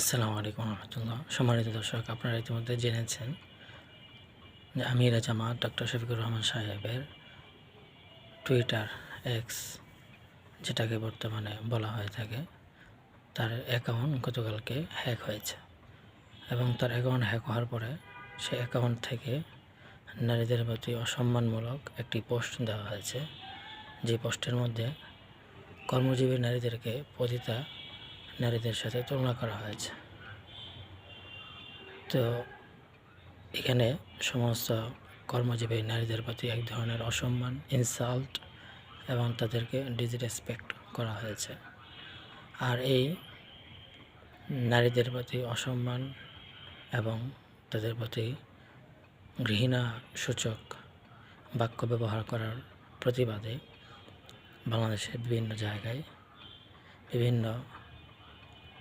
আসসালামু আলাইকুম রহমতুল্লাহ। সম্মানিত দর্শক, আপনারা ইতিমধ্যে জেনেছেন যে আমিরা জামাত ডক্টর শফিকুর রহমান সাহেবের টুইটার এক্স যেটাকে বর্তমানে বলা হয়ে থাকে, তার অ্যাকাউন্ট গতকালকে হ্যাক হয়েছে এবং তার অ্যাকাউন্ট হ্যাক হওয়ার পরে সে অ্যাকাউন্ট থেকে নারীদের প্রতি অসম্মানমূলক একটি পোস্ট দেওয়া হয়েছে। যে পোস্টের মধ্যে কর্মজীবী নারীদেরকে পতিতা নারীদের সাথে তুলনা করা হয়েছে। তো এখানে সমস্ত কর্মজীবী নারীদের প্রতি এক ধরনের অসম্মান ইনসাল্ট এবং তাদেরকে ডিসরেসপেক্ট করা হয়েছে। আর এই নারীদের প্রতি অসম্মান এবং তাদের প্রতি ঘৃণা সূচক বাক্য ব্যবহার করার প্রতিবাদে বাংলাদেশের বিভিন্ন জায়গায় বিভিন্ন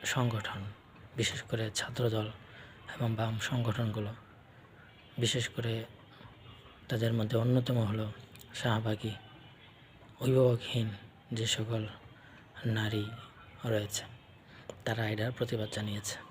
সংগঠন, বিশেষ করে ছাত্রদল এবং বাম সংগঠনগুলো। বিশেষ করে তাদের মধ্যে অন্যতম হলো শাহবাগী, অভিভাবকহীন যে সকল নারী রয়েছে, তারা এটার প্রতিবাদ জানিয়েছে।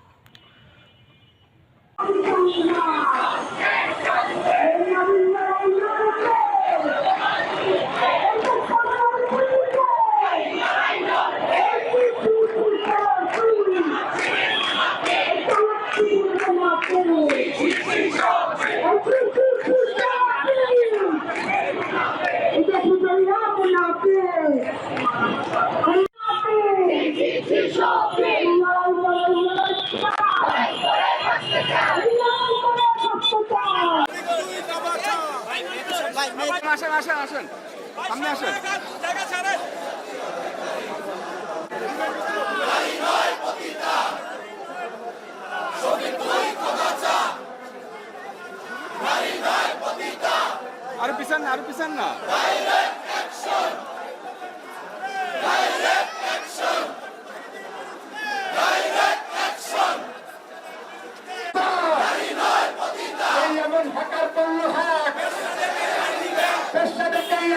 আসেন আসেন আসেন আরও পিছান না আরও পিছান না এই এমন হ্যাকার করল হ্যাক চেষ্টা থেকে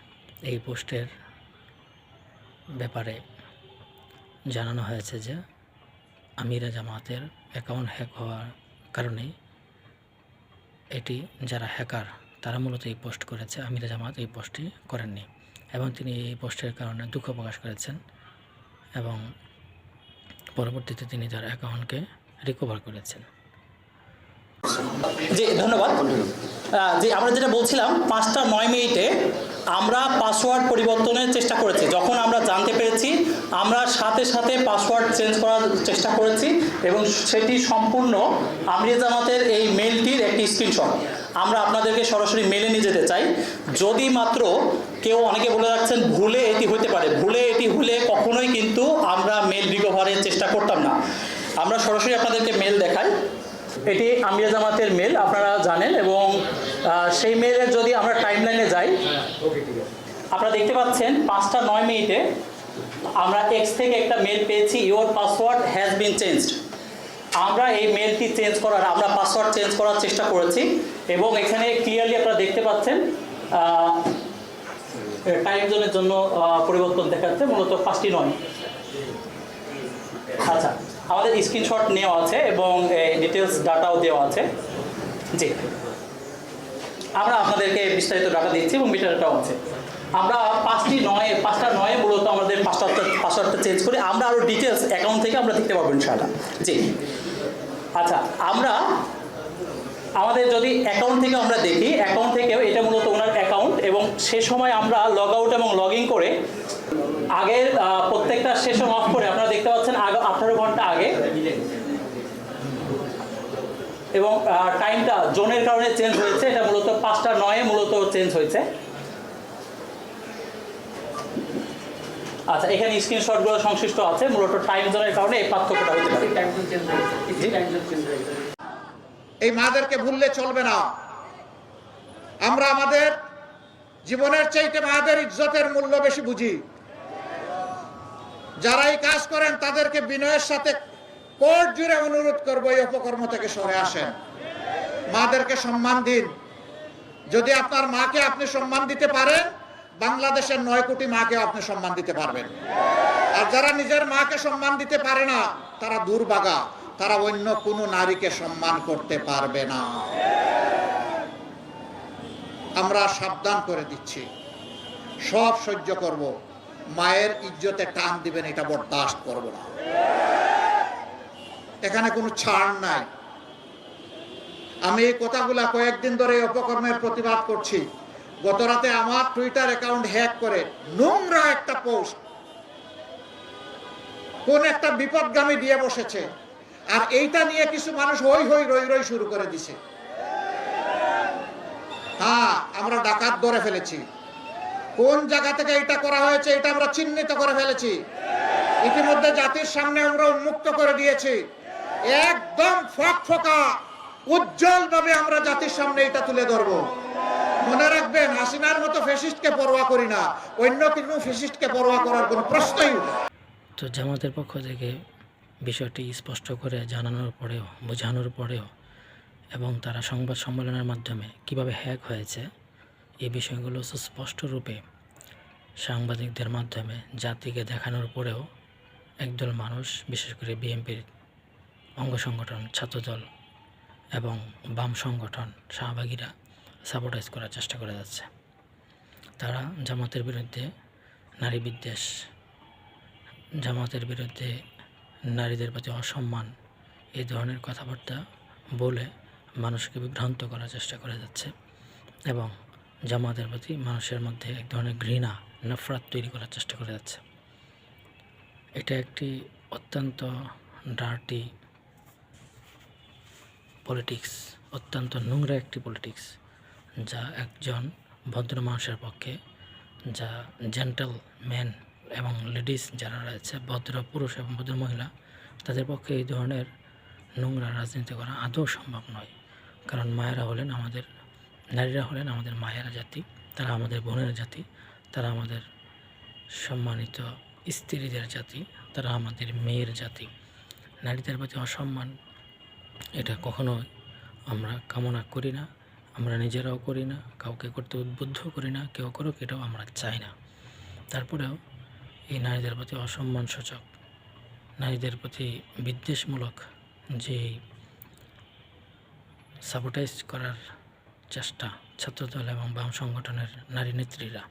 এই পোস্টের ব্যাপারে জানানো হয়েছে যে আমিরা জামাতের অ্যাকাউন্ট হ্যাক হওয়ার কারণে এটি যারা হ্যাকার, তারা মূলত এই পোস্ট করেছে। আমিরা জামাত এই পোস্টটি করেননি এবং তিনি এই পোস্টের কারণে দুঃখ প্রকাশ করেছেন এবং পরবর্তীতে তিনি তার অ্যাকাউন্টকে রিকভার করেছেন। জি, ধন্যবাদ। জি, আমরা যেটা বলছিলাম, পাঁচটা নয় মিনিটে আমরা পাসওয়ার্ড পরিবর্তনের চেষ্টা করেছি। যখন আমরা জানতে পেরেছি, আমরা সাথে সাথে পাসওয়ার্ড চেঞ্জ করার চেষ্টা করেছি এবং সেটি সম্পূর্ণ আমরিয়া জামাতের এই মেলটির একটি স্ক্রিনশট আমরা আপনাদেরকে সরাসরি মেলে নিয়ে যেতে চাই। যদি মাত্র কেউ অনেকে বলে রাখছেন, ভুলে এটি হতে পারে। ভুলে এটি হলে কখনোই কিন্তু আমরা মেল রিকভারের চেষ্টা করতাম না। আমরা সরাসরি আপনাদেরকে মেল দেখাই। এটি আমিয়া জামাতের মেল আপনারা জানেন এবং সেই মেলের যদি আমরা টাইম লাইনে যাই, আপনারা দেখতে পাচ্ছেন পাঁচটা নয় মিনিটে আমরা এক্স থেকে একটা মেল পেয়েছি your password has been changed আমরা এই মেলটি চেঞ্জ করার, আমরা পাসওয়ার্ড চেঞ্জ করার চেষ্টা করেছি এবং এখানে ক্লিয়ারলি আপনারা দেখতে পাচ্ছেন টাইম জোনের জন্য পরিবর্তন দেখাচ্ছে, মূলত পাঁচটি নয়। আচ্ছা আমাদের স্ক্রিনশট নেওয়া আছে এবং ডিটেলস ডাটাও দেওয়া আছে। জি। আমরা আপনাদেরকে বিস্তারিত ডাটা দিচ্ছি এবং মিটারটাও আছে। আমরা পাঁচটি নয়, পাঁচটা নয়ে মূলত আমাদের পাসওয়ার্ডটা পাসওয়ার্ডটা চেঞ্জ করি আমরা আরও ডিটেলস অ্যাকাউন্ট থেকে আমরা দেখতে পারব ইনশাআল্লাহ। জি। আচ্ছা আমরা, আমাদের যদি অ্যাকাউন্ট থেকে আমরা দেখি অ্যাকাউন্ট থেকেও এটা মূলত ওনার অ্যাকাউন্ট এবং সে সময় আমরা লগ আউট এবং লগ ইন করে আগের প্রত্যেকটা সেশন অফ করে আপনারা দেখতে পাচ্ছেন আগে আঠারো ঘণ্টা আগে এবং টাইমটা জোনের কারণে চেঞ্জ হয়েছে। এটা মূলত পাঁচটা নয়ে মূলত চেঞ্জ হয়েছে। আচ্ছা এখানে স্ক্রিনশটগুলো সংশ্লিষ্ট আছে। মূলত টাইম জোনের কারণে এই পার্থক্যটা হতে পারে। এই মাদেরকে ভুললে চলবে না। আমরা আমাদের জীবনের চাইতে মাদের ইজ্জতের মূল্য বেশি বুঝি। যারা এই কাজ করেন তাদেরকে বিনয়ের সাথে কোর্ট জুড়ে অনুরোধ করব এই অপকর্ম থেকে সরে আসেন। মাদেরকে সম্মান দিন। যদি আপনার মাকে আপনি সম্মান দিতে পারেন, বাংলাদেশের নয় কোটি মাকে আপনি সম্মান দিতে পারবেন। আর যারা নিজের মাকে সম্মান দিতে পারে না, তারা দুর্ভাগা তারা অন্য কোনো নারীকে সম্মান করতে পারবে না। আমরা সাবধান করে দিচ্ছি। সব সহ্য করব। মায়ের ইজ্জতে টান দিবেন, এটা বরদাস্ত করব না। এখানে কোনো ছাড় নাই। আমি এই কথাগুলা কয়েকদিন ধরে অপকর্মের প্রতিবাদ করছি। গত রাতে আমার টুইটার অ্যাকাউন্ট হ্যাক করে নোংরা একটা পোস্ট কোন একটা বিপদগামী দিয়ে বসেছে। আর এইটা নিয়ে কিছু মানুষ হই হই রই রই শুরু করে দিছে। হ্যাঁ আমরা ডাকাত ধরে ফেলেছি। কোন জায়গা থেকে এটা করা হয়েছে এটা আমরা চিহ্নিত করে ফেলেছি। ইতিমধ্যে জাতির সামনে আমরা উন্মুক্ত করে দিয়েছি। একদম ফক ফকা উজ্জ্বল ভাবে আমরা জাতির সামনে এটা তুলে ধরবো মনে রাখবেন, হাসিনার মতো ফেসিস্টকে পরোয়া করি না, অন্য কোনো ফেসিস্টকে পরোয়া করার কোনো প্রশ্নই। তো জামাতের পক্ষ থেকে বিষয়টি স্পষ্ট করে জানানোর পরেও, বোঝানোর পরেও এবং তারা সংবাদ সম্মেলনের মাধ্যমে কীভাবে হ্যাক হয়েছে, এই বিষয়গুলো সুস্পষ্ট রূপে সাংবাদিকদের মাধ্যমে জাতিকে দেখানোর পরেও একদল মানুষ, বিশেষ করে বিএনপির অঙ্গ সংগঠন, ছাত্রদল এবং বাম সংগঠন শাহবাগীরা সাপোর্টাইজ করার চেষ্টা করে যাচ্ছে। তারা জামাতের বিরুদ্ধে নারী বিদ্বেষ, জামাতের বিরুদ্ধে নারীদের প্রতি অসম্মান, এই ধরনের কথাবার্তা বলে মানুষকে বিভ্রান্ত করার চেষ্টা করে যাচ্ছে এবং জামাতের প্রতি মানুষের মধ্যে এক ধরনের ঘৃণা, নফরাত তৈরি করার চেষ্টা করে যাচ্ছে। এটা একটি অত্যন্ত ডার্টি পলিটিক্স অত্যন্ত নোংরা একটি পলিটিক্স যা একজন ভদ্র মানুষের পক্ষে, যা জেন্টাল ম্যান এবং লেডিস যারা রয়েছে, ভদ্র পুরুষ এবং ভদ্র মহিলা, তাদের পক্ষে এই ধরনের নোংরা রাজনীতি করা আদৌ সম্ভব নয়। কারণ মায়েরা হলেন আমাদের, নারীরা হলেন আমাদের মায়েরা জাতি, তারা আমাদের বোনের জাতি, তারা আমাদের সম্মানিত স্ত্রীদের জাতি, তারা আমাদের মেয়ের জাতি। নারীদের প্রতি অসম্মান এটা কখনোই আমরা কামনা করি না, আমরা নিজেরাও করি না, কাউকে করতে উদ্বুদ্ধ করি না, কেউ করুক এটাও আমরা চাই না। তারপরেও এই নারীদের প্রতি অসম্মান সূচক, নারীদের প্রতি বিদ্বেষমূলক যে সাবোটাইজ করার চেষ্টা ছাত্রদল এবং বাম সংগঠনের নারী নেত্রীরা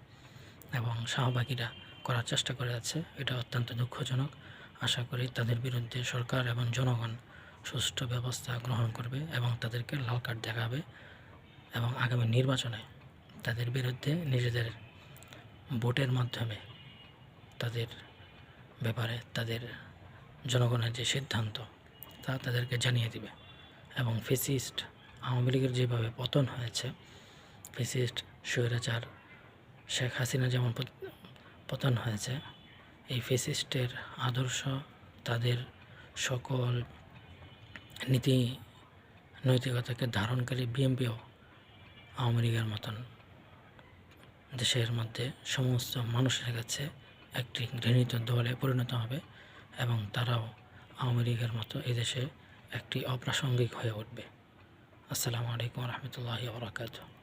এবং শাহবাগীরা করার চেষ্টা করে যাচ্ছে এটা অত্যন্ত দুঃখজনক। আশা করি তাদের বিরুদ্ধে সরকার এবং জনগণ সুষ্ঠু ব্যবস্থা গ্রহণ করবে এবং তাদেরকে লাল কার্ড দেখাবে এবং আগামী নির্বাচনে তাদের বিরুদ্ধে নিজেদের ভোটের মাধ্যমে তাদের ব্যাপারে তাদের জনগণের যে সিদ্ধান্ত, তা তাদেরকে জানিয়ে দিবে। এবং ফেসিস্ট আওয়ামী লীগের যেভাবে পতন হয়েছে, ফেসিস্ট স্বৈরাচার শেখ হাসিনা যেমন পত- পতন হয়েছে, এই ফেসিস্টের আদর্শ তাদের সকল নীতি নৈতিকতাকে ধারণকারী বিএমপিও আওয়ামী লীগের মতন দেশের মধ্যে সমস্ত মানুষের কাছে একটি ঘৃণিত দলে পরিণত হবে এবং তারাও আওয়ামী লীগের মতো এদেশে একটি অপ্রাসঙ্গিক হয়ে উঠবে। আসসালামু আলাইকুম রহমতুল্লাহি বরাকাতু